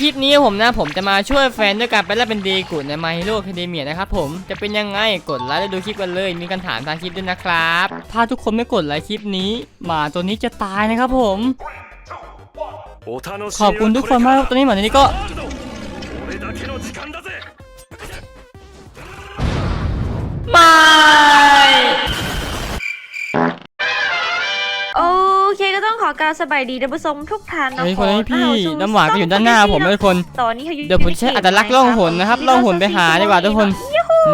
คลิปนี้ผมนะผมจะมาช่วยแฟนด้วยการไปแล่นเป็นดีกุดในมาฮิโร่คาเดเมียนะครับผมจะเป็นยังไงกดไลค์และดูคลิปกันเลยมีคำถามทางคลิปด้วยนะครับ ถ้าทุกคนไม่กดไลค์คลิปนี้หมาตัวนี้จะตายนะครับผม ขอบคุณทุกคนมากตอนนี้หมาตัวนี้ก็มา เคก็ต้องขอการสบายดีท่านผู้ชมทุกท่านนะเฮ้ยขคนอนี้พี่ต้อรับสู่น้ำหวานก็อยู่ด้านหน้าผมนะทุกคนตอนนี้เขาอยู่เดี๋ยวผมใช้อัตลักษณ์ล่องหนนะครับล่องหนไปหาดีกว่าทุกคน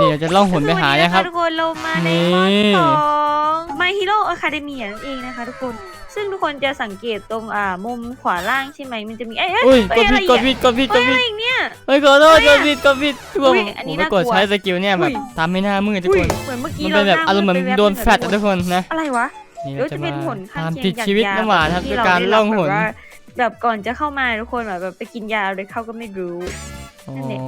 นี่เราจะล่องหนไปหานะครับทุกคนเรามาในนี่มอนของ My Hero Academia นั่นเองนะคะทุกคนซึ่งทุกคนจะสังเกตตรงอ่ามุมขวาล่างใช่ไหมมันจะมีเอ้ยเอ้ยอุ้ยเอ้กยดอะไรผิดกดอะผิดกดผิดกเฮ้ดยอะไรผิดอีกเนี่ยเฮ้ยขอโทษเฮ้กยดผิดกดผิดทุกคนอุ้ยอันผนี้มไปกดน่ากลัวใช้สกิลเนี่ยแบบอุ้ยทำให้หน้ามืดทุกอุ้คยนเหมือนเมื่อกี้มันเป็นแบบหอารมณ์เหมือนไปแวบโดนไปแฟลชอะทุกคนนะอะไรวะ นี่เดี๋ยวเราจะจะเป็นมาผลข้างตามเคีติยดงจากชีวิตยาน้ำหวานครับที่ด้วยเการล่องหนได้รับแบบว่าแบบก่อนจะเข้ามาทุกคนแบบแบบไปกินยาเลยเข้าก็ไม่รู้อ๋อนั่นแหละ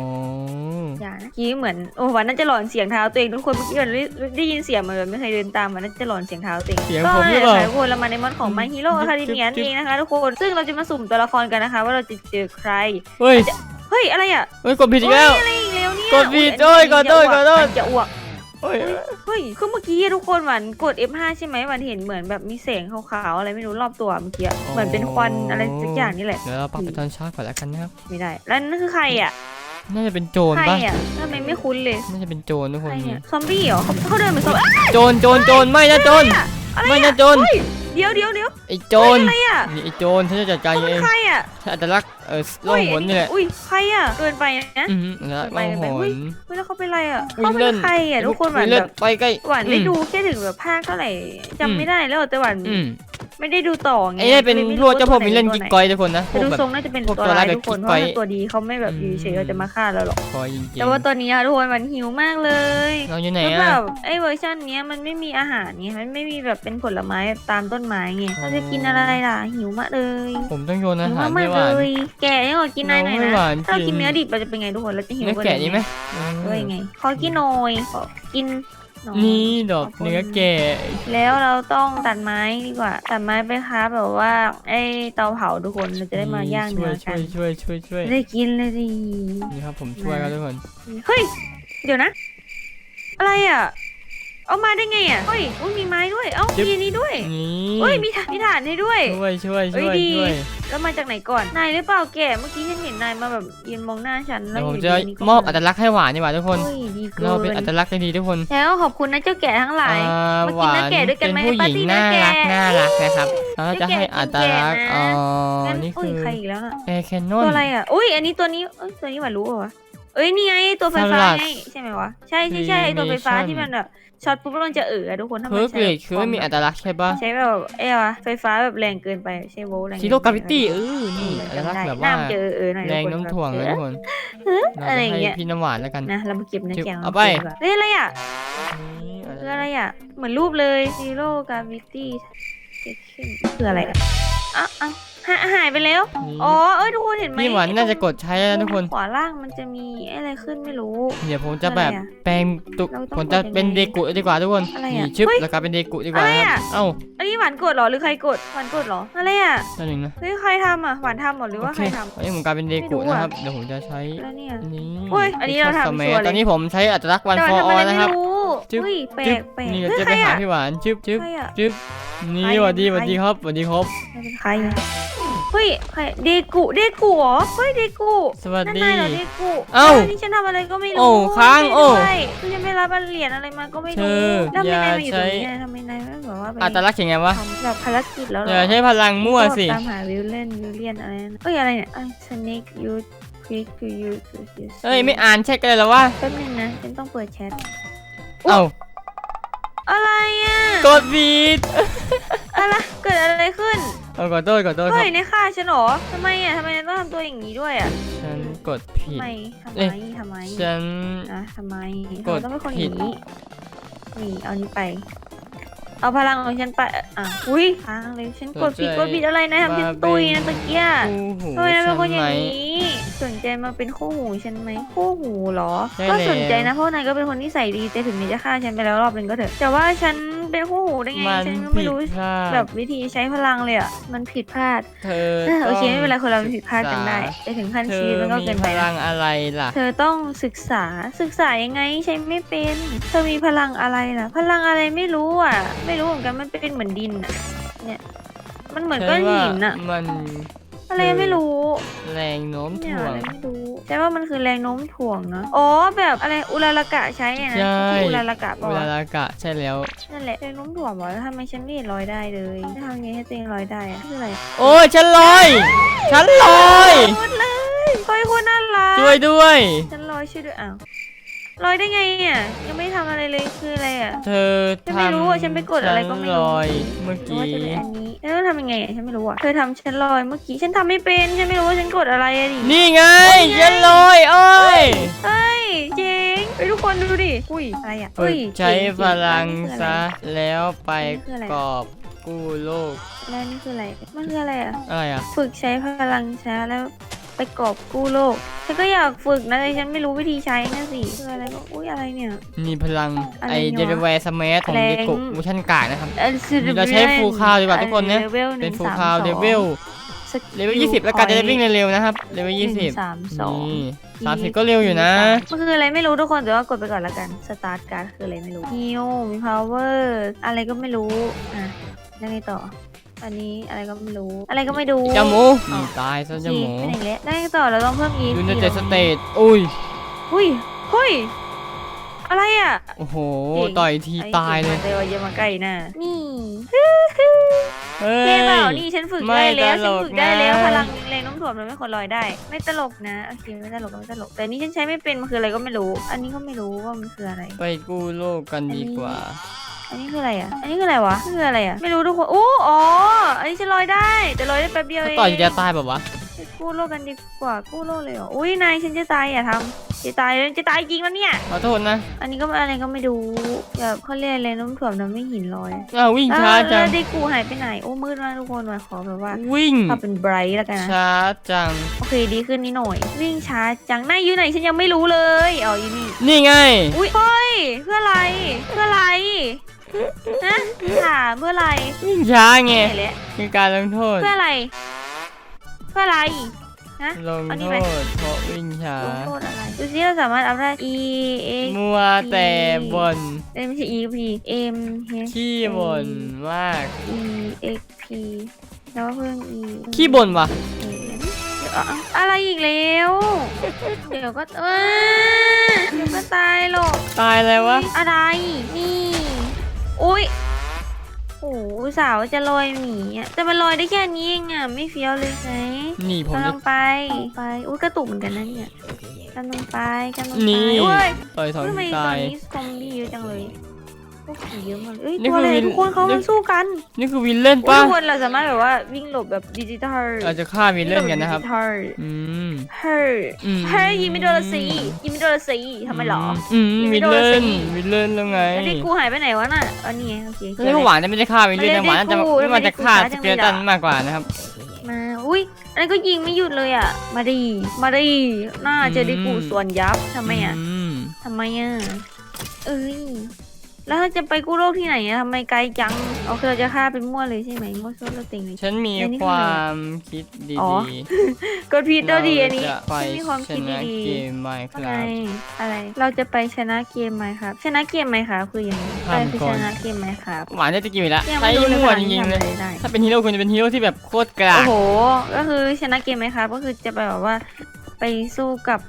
ยานะเมื่อกี้เหมือนโอ้วันนั้นจะหลอนเสียงเท้าตัวเองทุกคนเมื่อกี้มันได้ได้ยินเสียงเหมือนแบบไม่เคยเดินตามวันนั้นจะหลอนเสียงเท้าตัวเองเสียงก็ผมหรือเนี่ยเปล่าค่ะทุกคนเรามาในมอนของ My Hero จิ๊บ Academia จิ๊บนั่นเองนะคะทุกคนซึ่งเราจะมาสุ่มตัวละครกันนะคะ ว่าเราจะเจอใครเฮ้ยเฮ้ยอะไรอะเฮ้ยกดผิดอีกแล้วเฮ้ยอะไรอีกแล้วเนี่ยกดผิดยโอ้ยนนี้ขอโทษขอโทษจะอ้วก เฮ้ยเฮ้ยคือเมื่อกี้ทุกคนหวานกด F5 ใช่ไหมหวานเห็นเหมือนแบบมีแสงขาวๆอะไรไม่รู้รอบตัวเมื่อกี้ เหมือนเป็นควันอะไรสักอย่างนี่แหละ เดี๋ยวเราปรับไปตอนเช้าก่อนแล้วกันนะครับ ไม่ได้ แล้วนั่นคือใครอะ น่าจะเป็นโจรใครปะอะทำไมไม่คุ้นเลยน่าจะเป็นโจรทุกคใครนเนี่ยซอมบี้เหรอเขาเขาเดินเหมือนซอมบี้โจรโจรโจรไม่นะโจร อะไรไม่อะนะโจร เฮ้ยเดี๋ยวเดี๋ยวเดี๋ยวไอ้โจรอะไรอะนี่ไอ้โจรฉันจะจัดการเขาเอเป็นงใครอะฉันอัตลักษณ์เออล่องหนนี่แหละอุ้ยใครอะเกินไปนะอือหือแล้วไปล่องไปหอุ้ยนเฮ้ยแล้วเขาเป็นอะไรอะวิ่เขางเป็เล่น นใครอะทุกคนหวานวิ่งเล่แบบไปใกล้หวานได้อืม ดูแค่ถึงแบบภาคเท่าไหร่อืม จำไม่ได้แล้วแต่หวานอืม ไม่ได้ดูต่อไงไอ้นี่เป็นลยไม่พรู้วกเจ้าพวกตัมีไหเล่นตัวกิ๊กไหก้อยทุกคนนะพแต่วกดูแบบ ทรงน่าจะเป็นพวกตัวตัวร้ายร้ายทุกคนแบบเพราะกิ๊กก้อยว่าตัวดีเขาไม่แบบอยู่เฉยๆเขาจะมาฆ่าเราหรอก คอยจริงแต่ว่าตอนนี้อะทุกคนมันหิวมากเลยๆเราอยู่ไหนแล้วอะแบบไอ้เวอร์ชันเนี้ยมันไม่มีอาหารไงมันไม่มีแบบเป็นผลไม้ตามต้นไม้ไงเราจะกินอะไรล่ะหิวมากเลยผมต้องโยนอาหิวหารมาให้กหๆเลวานยแกะยังขอกินนายหน่อยไม่นะหวานถ้าเราจริกินงเนื้อดิบเราจะเป็นไงทุกคนเราจะหิวเนื้อแกะนี่ไหมเอ้ยไงขอกินหน่อยขอกินหอย นี่ดอกขอบคุณเนื้อแกะแล้วเราต้องตัดไม้ดีกว่า ตัดไม้ไปครับแบบว่า ไอ้เตาเผาทุกคนเราจะได้มาย่างช่วเนื้ยอช่กัวนยช่วยช่วยช่วยได้กินเลยดินี่ครับผมช่วยครับทุกคนเฮ้ย เดี๋ยวนะ อะไรอะ เอามาได้ไงอะเฮ้ยอุ้ยมีไม้ด้วย เอ้าจิ๊บมีอันนี้ด้วยนี่เฮ้ยมีถ่านมีถ่านให้ด้วยช่วยช่วยเอ้ช่ยวยดี ช่วยแล้วมาจากไหนก่อน นายหรือเปล่าแกเมื่อกี้ฉันเห็นนายมาแบบยืนมองหน้าฉันแล้เดี๋ยววผมอยู่จะดีๆนี่ก็มอบอัตลักษณ์ให้หวานดีกว่าทุกคน เฮ้ยดีเกิเราเป็นนอัตลักษณ์ที่ดีทุกคนแล้วขอบคุณนะเจ้าแก่ทั้งหลาย อ่ามากินหวาเนื้นอแกะด้วยกันเป็นไหมผู้หญิงปาร์ตี้น่าเนื้อรักแกะน่ารักนะครับเราจะให้อัตลักษณ์เนื้อ๋ออแกะงั้นนี่อุ้คืยอใครอีกแล้วน่ะแอร์แคนนอนตัวอะไรอะ อุ้ยอันนี้ตัวนี้เอ้ยตัวนี้หวานรู้ป่าวะ เอ้ยนี่ไงตัวไฟฟ้า Salad ไงใช่ไหมวะใช่ใช่ใช่ไอ้ตัวไฟฟ้า Animation ที่มันแบบช็อตปุ๊บแล้วมันจะเอออะทุกคนถ้าเพมัอนร์เกใช้รดคือไม่มีอัตลักษณ์ใช่ปะใช้แบบเอ้ยวะไฟฟ้าแบบแรงเกินไปใช้โวลต์แรงซีโร่กราฟิตี้เออเอนี่ออัตลักษจำณ์ได้แบบหน้าว่ามันจะเออเออหน่อยแรงทุกโน้มแบบถ่วงเลยเอทุอกคนเราอะไรจะอย่างเงี้ให้ยพี่น้ำหวานแล้วกันนะเรามาเก็บเนื้อจิ๊บแกะเอาไปดีกว่าเฮ้ยอะไรอะคืออะไรอะเหมือนรูปเลยซีโร่กราฟิตี้ คืออะไรอะอะอะหาหายไปแล้ว อ๋อ เอ้ยทุกคนเห็นไหมพี่หวานน่าจะกดใช้แล้วทุกคน ขวาล่างมันจะมีอะไรขึ้นไม่รู้ เดี๋ยวผมจะแบบแปลงตุกผมจะเป็นเดกุดีกว่าทุกคนอะไรอะนี่ชึบเฮ้ยแล้วก็เป็นเดกุดีกว่าเอ้าอันนี้หวานกดเหรอหรือใครกดหวานกดเหรออะไรอะตัวหนึ่งนะเฮ้ยใครทำอะหวานทำหรอหรือว่าใครทำอันนี้ผมกลายเป็นเดกุนะครับเดี๋ยวผมจะใช้แล้วเนี่ยนี่เฮ้ยอันนี้เราทำสมัยชัวร์เลยตอนนี้ผมใช้อัตลักษณ์วันฟหอวานร์อนะครับ จึ๊บเฮ้ยแปลจึ๊บกแปลกนี่เฮ้ยจะใคไปรหาอะพี่หวานจึ๊บจึ๊บใครอะจึ๊บนี่ใครสวัสดีสใครวัสดีครับสวัสดีครับ ใครเป็นใครอะเฮ้ยใครเดกุเดกุเหรอเฮ้ยเดกุสวัสนั่นดีนายเหรอเดกุเอ้านี่ฉันทำอะไรก็ไม่รู้โอ้ค้างโอ้ใช่คือฉันไม่รับเหรียญอะไรมาก็ไม่เธรู้อแล้วทำไมนายอย่ามาอยู่ใช้ตรงนี้อะทำไมนายไม่แบบว่าไปอัตลักษณ์ยังไงวะทำแบบภารกิจแล้วเหรอย่าอใช้พลังมั่วสิ ตามหาวิลเลียนวิลเลียนอะไรนะเอ้ยอะไรเนี่ยไอ้ snake you quick to you to use เอ้ยไม่อ่านเช็คกันเลยเหรอวะ แป๊บนึงนะฉันต้องเปิดแชท เอ้าอะไรอะกดผิดอะไรเกิดอะไรขึ้นเอาขอโทษขอโทษคเฮ้รับยในฆ่าฉันเหรอทำไมอะทำไมนายต้องทำตัวอย่างนี้ด้วยอะฉันกดผิดทำไมทำเอ้ไมยทำไมฉัน นะทำไมกดเราต้องเป็นคนอผิด ย่างนี้นี่เอานี้ไป เอาพลังของฉันไปอะอุ้ยค้างเลยฉันกดผิดกดผิดอะไรนะทำฉันตุยนะตะเกียคู่หูทำไมนายเป็นคนอไหมย่างนี้ สนใจมาเป็นคู่หูฉันไหมคู่หูเหรอใช่ก็แล้วสนใจนะเพราะนายก็เป็นคนที่ใส่ดีแต่ถึงแม้จะฆ่าฉันไปแล้วรอบนึงก็เถอะแต่ว่าฉัน เป็นคู่หูได้ไงมันฉันก็ผิไม่ดรู้พลาด แบบวิธีใช้พลังเลยอะมันผิดพลาดเธอเออโอเคต้งไม่เป็นไรคนเราผิดพลาดกันได้ศึษแต่ถึงขั้นเธชีอวิตมันก็มีเกินพไปลันะงอะไรล่ะ เธอต้องศึกษาศึกษายังไงใช้ไม่เป็น เธอมีพลังอะไรล่ะ พลังอะไรไม่รู้อะ ไม่รู้เหมือนกันมันเป็นเหมือนดินอะเนี่ย มันเหมือนก้อนหินอะมัน อะไรไม่รู้ แรงโน้มเนี่ยถ่วอะไรงไม่รู้ใช่ว่ามันคือแรงโน้มถ่วงเนอะอ๋อแบบอะไรอุลาละกะใช้อะนะใช่ ที่อุลาละกะปะเวลาวะลากะใช่แล้ว นั่นแหละแรงโน้มถ่วงวะแล้วทำไมฉันไม่เห็นลอยได้เลยจะทำยังไงให้ตัวเองลอยได้อะคืออะไรโอ้ยฉันลอย ฉันลอย พูดเลยคอยคนน่ารักช่วยด้วย ฉันลอยช่วยด้วยอ้าว ลอยได้ไงอะยังไม่ได้ทำอะไรเลยคืออะไรอะ เธอฉันไม่รู้อะฉันไปกดอะไรก็ไม่รู้ ฉันลอยเมื่อหรือว่ากี้จะเป็นอันนี้แล้วต้องทำยังไงอะฉันไม่รู้อะเธอทำฉันลอยเมื่อกี้ฉันทำไม่เป็นฉันไม่รู้ว่าฉันกดอะไรอะดิ นี่ไงฉันลอยโอ้ยเฮ้ยเจ๋งไปทุกคนดูดิอุ้ยอะไรอะฝึอุ้กยใช้เจ๋งพลังคืออะไรซะแล้วไปนี่คืออะไร กอบกู้โลกแล้วนี่คืออะไรมันคืออะไรอะ อะไรอะ ฝึกใช้พลังช้าแล้วไป กอบกู้โลก ฉันก็อยากฝึกนะแต่ฉันไม่รู้วิธีใช้นะสิคืออะไรก็อุ้ยอะไรเนี่ย มีพลังอะไรไอเนี่เดยวะลแวร์สมัของแรง เดกุเวอร์ชันกากนะครับ เอ่อเราใช้ full cloud ดีกว่าทุกคนนะ เลเวลหเป็นึ่นงฟูลสามคาวสองเลเวลสกิเลเวลยี่สิบแล้วกันจะได้วิ่งเร็วๆนะครับเลเวลหยี่สินึ่บงสามสอง นี่สามสิบก็เร็วอยู่นะ มันคืออะไรไม่รู้ทุกคนแต่ว่ากดไปก่อนละกัน สตาร์ทการ์ดคืออะไรไม่รู้ฮิวมี power อะไรก็ไม่รู้ อะยังไงต่อ อันนี้อะไรก็ไม่รู้ อะไรก็ไม่ดูจมูนี่ตายซะจมูไปไหนแล้วได้วไงต่อเราต้องเพิ่ม e ยูนิเต็ดสเตตอุ้ย อุ้ยเฮ้ยอะไรอะ โอ้โหเจ๋งต่อยทีตายเลยเดี๋ยวอย่ามาใกล้หน้านี่เฮ้ย เท่เปล่านี่ฉันฝึกไม่ได้แล้วตลฉันกฝึกได้แล้วนะ พลังแรงโน้มถ่วงมันไม่ควรลอยได้ ไม่ตลกนะโอเคไม่ตลกก็ไม่ตลก แต่นี่ฉันใช้ไม่เป็นมันคืออะไรก็ไม่รู้ อันนี้ก็ไม่รู้ว่ามันคืออะไร ไปกู้โลกกันดีกว่า อันนี้คืออะไรอะ อันนี้คืออะไรวะนี่คืออะไรอะ ไม่รู้ทุกคนโอ้อ๋อ อันนี้ฉันลอยได้ แต่ลอยได้แป๊บเดียวเขาเองต่อยทีเดียวตายแบบวะกู้โลกกันดีกว่ากู้โลกเลยเหรอ อุ้ยนายฉันจะตายอย่าทำจะตายจะตายจริงแล้วเนี่ยขอโทษนะ อันนี้ก็อะไรก็ไม่ดูแบบเขาเรียกอะไรน้ำถ่วมน้ำไม่หินลอยอ้าววิ่งช้าจังแล้วได้กูหายไปไหนโอ้มืดมากทุกคนมาขอแบบว่า วิ่งเอาเป็นไบรท์แล้วกันนะช้าจังโอเคดีขึ้นนิดหน่อย วิ่งช้าจังนายอยู่ไหนฉันยังไม่รู้เลยอ๋ออยู่นี่นี่ไง อุ้ยเฮ้ยเพื่ออะไรเพื่ออะไร ฮะถามเพื่ออะไรวิ่งช้าไงไหนแหละคือการลงโทษ เพื่ออะไร เพื่ออะไรฮะลงเอานี่โทไปษเพราะวิ่งช้า ลงโทษอะไรดูซิเราสามารถอัพได้ e x มัวแต่บนเอ้ยไม่ใช่ e p m h ขี้บ่นมาก e x p แล้วก็เพิ่ม e ขี้บ่นวะเดี๋ยวเอาอะไรอีกแล้ว เดี๋ยวก็เออเดี๋ยวก็ตายหรอกตายแล้ววะ อะไร นี่ อุ้ยโอ้โหสาวจะลอยหมีอะแต่มันลอยได้แค่นี้เองอะไม่เฟี้ยวเลยไงนี่ผมกำจะลังไปไปอุ้ยกระตุกเหมือนกันนะเนี่ยกำลังไปกำลังไปนี่เว้ยต่อยสองทำไมทีตอตานยนี้ซอมบี้เยอะจังเลยพว กผีเยอะมากเลยเอ้ยนี่ตัวอะไรคือวินทุกคนเขานี่ มันสู้กันนี่คือวินเล่นอุ๊ยปะทุกคนเราสามารถแบบว่าวิ่งหลบแบบดิจิทัลเราจะฆ่าวินเล่นกันนะครับ ดิจิทัลอืม เฮ้ยอืม เฮ้ยยิงไม่โดนละสิยิงไม่โดนละสิทำไมหรอ อืมยิงไม่วินโดนเล่นสิวินเล่นแล้วไงแล้วที่กูหายไปไหนวะน่ะอันนี้ไงโอเคเรียกว่าหวานจะไม่ได้ฆ่าวินเล่นนะหวานน่าจะไม่ได้ไม่มันจะฆ่าไม่สได้เกเลตันมากกว่านะครับ มา อุ้ยอันนั้นก็ยิงไม่หยุดเลยอะ มาดี มาดีน่าจะได้กูส่วนยับทำไมอะมทำไมอะ เอ้ย แล้วเราจะไปกู้โลกที่ไหนอะทำไมไกลจังเอาคือเราจะฆ่าเป็นมั่วเลยใช่ไหมมั่วซั่วเราเต็งเลย ฉันมีอันนี้คคืออะไรวามคิดดีอ๋อๆกดผิดตัวดีอันนี้เราจะไปฉันมีความชคิดนะดีเกมไมๆคอะไรรับ อะไร เราจะไปชนะเกมไหมครับ ชนะเกมไหมครับคือยังไงไปทำคือก่ชอน นะเกมไหมครับหวานได้ตะกี้อยู่แล้วยังใช้ไม่รู้เลยมั่วว่าจริงๆทำเลอะยไรได้ ถ้าเป็นฮีโร่ควรจะเป็นฮีโร่ที่แบบโคตรกลาโอ้กโห ก็คือชนะเกมไหมครับ ก็คือจะไปแบบว่า ไปสู้กับ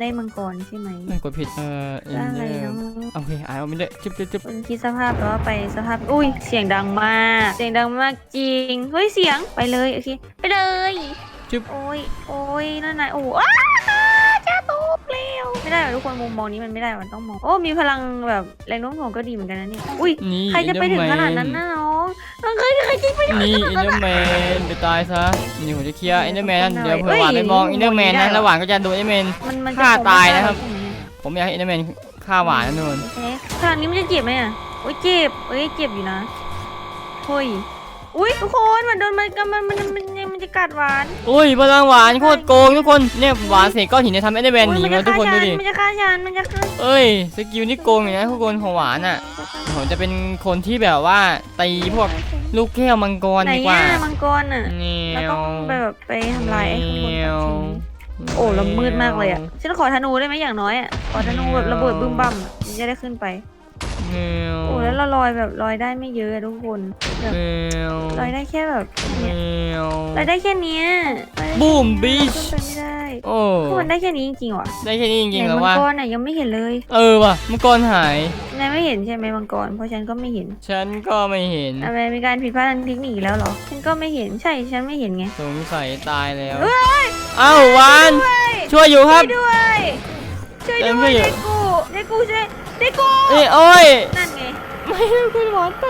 ได้มังกรใช่ไหมไม่กดผิด เออเอ็นได้อะไรเดอเนาะร์โอเคอ่านเอาไม่ได้จุ๊บจุ๊บจุ๊บคุณคิดสภาพแปลว่าไปสภาพ อุ้ย เสียงดังมาก เสียงดังมากจริง เฮ้ย เสียง ไปเลย โอเค ไปเลย จุ๊บโอ้ย โอ้ย นั่นนายโอ้อ้าจะตกเร็ว ไม่ได้หรอกทุกคน มุมมองนี้มันไม่ได้ มันต้องมอง โอ้ มีพลังแบบแรงโน้มถ่วงก็ดีเหมือนกันนะเนี่ย อุ้ย นี่ ใครจะไปถึงขนาดนั้นนะน้อ งน้องเคยใครจะไปถึงนี่อินเดอร์แมนไปตายซะนี่ผมจะเคลียร์อินเดอร์แมนเอ้ยเดี๋ยวเผื่อหวานไปมองอินเดอร์แมนไม่ได้นะหรอแล้วหวานก็จะโดนอินเดอร์แมนมันมันฆ่าจะตายนะครับใช่ไหมผมอยากให้อินเดอร์แมนฆ่าหวานนะนุ่นโอเคขนาดนี้มันจะเจ็บไหมอะโอ้ยเจ็บเอ้ยเจ็บอยู่นะเฮ้ยอุ้ยทุกคนมันโดนมันมันมันมันมันมันมัน จะกัดหวานอุ้ยพลังหวานโคตรโกงทุกคนเนี่ยหวานเสกก้อนหินเนี่ยทำให้ได้แบนหนีโอ้ยมาทุกคนดูดิมันจะฆ่าฉันมันจะฆ่าฉันเอ้ยสกิลนี่โกงอย่างนะทุกคนของหวานอะผมจะเป็นคนที่แบบว่าตีพวกลูกแก้วมังกรไหนดีกว่าย่ามังกรอะเนีแล้วยต้วองไปแบบไปทำลายไอ้ข้างบนเนียวโอ้เรามืดมากเลยอะฉันขอธนูได้ไหมอย่างน้อยอะขอธนูแบบระเบิดบึ้มบั่มอะฉันจะได้ขึ้นไป เนียวโอ้แล้วเราลอยแบบลอยได้ไม่เยอะอะทุกคนแบบเนียวลอยได้แค่แบบเนียวลอยได้แค่เนี้ยลอยได้แค่เนี้ยบูมบีชขึ้นไปไม่ได้โอ้คือมันได้แค่นี้จริงๆว่ะได้แค่นี้จริงๆไหนแล้วมัว่างกรน่ะยังไม่เห็นเลยเออว่ะมังกรหาย นายไม่เห็นใช่ไหมมังกรเพราะฉันก็ไม่เห็นฉันก็ไม่เห็น อะไรมีการผิดพลาดทางเทคนิคอีกแล้วเหรอฉันก็ไม่เห็นใช่ฉันไม่เห็นไงสงสัยตายแล้ว เอ้าหวานช่วยช่วยอยู่ครับด้วยช่วยเอ็ด้มวยช่วยอยู่เด็กกูเด็กกูช่วย เด็กกูเอ้ยโอ้ยนั่นไงไม่คุณหวานไป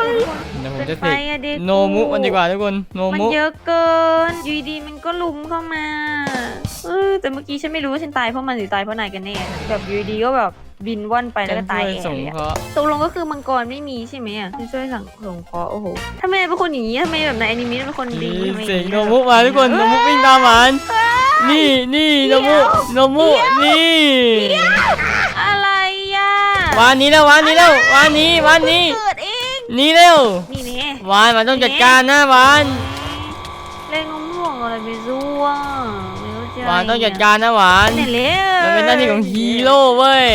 เดี๋ยวผมจะไปเสกอะเด็กโนมุมันดีกว่าทุกคนโนมันมุเยอะเกินอยูดีๆมันก็ลุมเข้ามาเออแต่เมื่อกี้ฉันไม่รู้ว่าฉันตายเพราะมันหรือตายเพราะนายกันแน่แบบอยูดีๆก็แบบบินว่อนไปแล้วก็ตายช่เอวยงสงเลยอะเคราะห์ตกลงก็คือมังกรไม่มีใช่ไหมอะที่ช่วยสั่งสงเคราะห์โอ้โหทำไมเป็นคนอย่างนี้ทำไมแบบในอนิเมะเป็นคนดีทำไมเสกโนมุมาทุกคนโนมุวิ่งตามหวานนี่นี่โนมุโนมุนี่อะไรอะห วานหนี้แล้วหวานหนี้แล้วหวานหนี้หวานหนี้เกิดเองหนี่เร็วนี่นี่หวานมันต้องจัดการนะหวานเล่นงงห่วงอะไรไปซั่วไม่รู้จะหวานต้องจัดการนะหวานเนี่ยเร็วมันเป็นหน้าที่ของฮีโร่เว้ย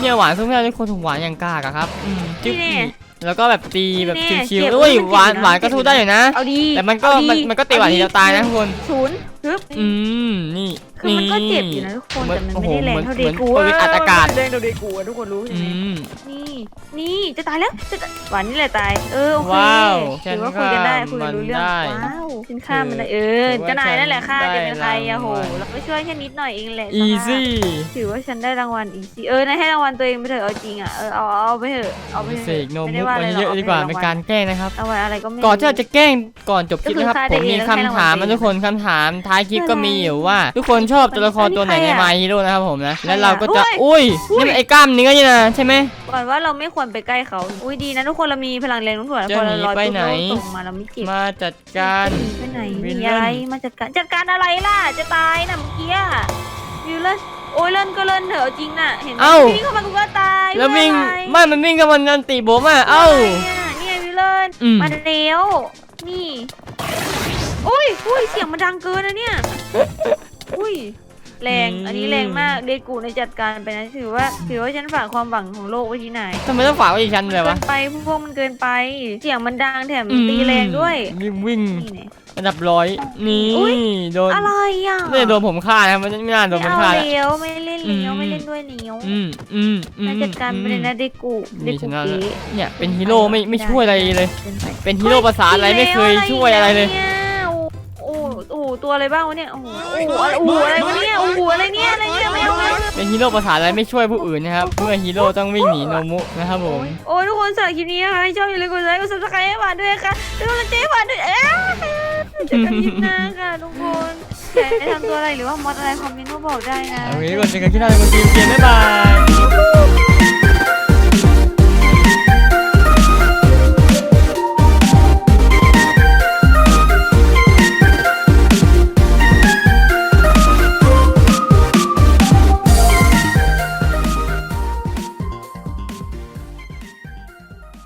เนี่ยหวานสู้ไม่ได้ทุกคนถูกหวานอย่างกากอะครับอืมจึ๊กนี่แน่แล้วก็แบบตีแบบนี่แน่ชิวเจ็บๆเอ้ยมันเจ็บหวานนะหวานก็สู้ได้อยู่นะ เอาดีแต่มันก็เอาดีมันมันก็ตีหวานทีเดียวตายนะทุกคน ศูนย์ฮึบอืมนี่คือมันก็เจ็บอยู่นะทุกคนเหมือ แต่มันไม่ได้แรงเท่าเดโอ้โหกูเหมือนปืนอัดอากาศแรงเท่าเดกูอะทุกคนรู้ใช่อืไหมมนี่ นี่จะตายแล้วจะตายหวานนี่แหละตาย เออโอเคว้าวถือว่าคุยกันได้ฉันคุยกันรู้เรื่องฆ่ามันได้ว้าวฉันฆ่ามันได้เออถือว่าเจ้านายนั่นแหละฆ่าฉันจะเป็นใครได้อะโหรางวัล เราก็ช่วยแค่นิดหน่อยเองแหละอีซี่ ถือว่าฉันได้รางวัลอีซี่เออนายให้รางวัลตัวเองไปเถอะเอาจริงอะเออเอาเอาไปเถอะเอาไปเถอะเสกโนไม่มุได้กว่ามัอะไรนหรเยอกอะดีกว่าเป็นการแกล้งนะครับ เอาไว้อะไรก็ไม่ ก่อนที่เราจะแกล้งก่อนจบคลิปนะครับก็คือฆ่าผมมีได้คำถามแล้วให้รางวัลมาทุกคนคำถามท้ายคลิปก็มีอยู่ว่า ทุกคนชอบตัวละครตัวไหนในอันนี้ใครอะ My Hero นะครับผมนะใครอะแล้วเราก็จะอุ้ยอุ้ยอุ้ย นี่มันไอ้กล้ามเนื้อนี่นะใช่ไหม ก่อนว่าเราไม่ควรไปใกล้เขา อุ้ยดีนะทุกคนเรามีพลังแรงนุ่นถ่วงจะพอเราหนีลอยไปปุ๊บไหนเราส่งมาเราไม่เจ็บ มาจัดการหนีไปไหนวิลมีเลียนอะไร มาจัดการ จัดการอะไรล่ะ จะตายนะเมื่อกี้อะวิลเลนโอ้ยเล่นก็เล่นเถอะเอาจริงน่ะ เห็นไหมเอ้าวิ่งเข้ามากูก็ตาย แล้ววิ่งเพื่ออะไรไม่มันวิ่งกับมันนันตีผมอะเอ้านี่ไงวิลเลนอืมมาเร็ว นี่ อุ้ยอุ้ยเสียงมันดังเกินนะเนี่ย อุ้ย แรง อันนี้แรงมากเดกูในจัดการไปนะถือว่า ถือว่าฉันฝากความหวังของโลกไว้ที่ไหนทำไมต้องฝากไว้ที่ฉันเลยวะเกินไปพวกมันเกินไป เสียงมันดังแถมตีแรงด้วยอืมวิ่งนี่ไง อันดับร้อยนี่อุ๊ย โดนอะไรอะไม่ได้โดนผมฆ่านะมันไม่น่าโดนผมไม่เอาฆ่าแล้วเลี้ยวไม่เล่นเลี้ยวอืม ไม่เล่นด้วยเลี้ยวอืมอืมอืมน่าจัดการไปเลยนะเดกูเดนี่ชกูนะเก๋แล้วเนี่ยเป็นฮีโร่ไม่ไม่ช่วยอะไรเลยกินไปเป็นฮีโร่ภาษาอะไรไม่เคยช่วยอะไรเลยโอ้โหโอ้โห ตัวอะไรบ้างวะเนี่ยโอ้โหโอ้โหอะไรโอ้โหอะไรวะเนี่ยโอ้โหอะไรเนี่ยอะไรเนี่ยไม่เอาไม่เอาเป็นฮีโร่ภาษาอะไรไม่ช่วยผู้อื่นนะครับ เมื่อฮีโร่ต้องวิ่งหนีโนมุนะครับผม โอ้ยทุกคนสำหรับคลิปนี้นะคะชอบอย่าลืมกดไลค์กดซับสไครต์ให้หวานด้วยค่ะแล้วก็เจ๊หวานด้วยเอ๊ะเจอกันคลิปหน้าค่ะทุกคนอยากให้ทำตัวอะไรหรือว่ามอดอะไรคอมเมนต์มาบอกได้นะเอาไว้ก่อนเจอกันที่หน้าในวันทีมเกมบ๊ายบาย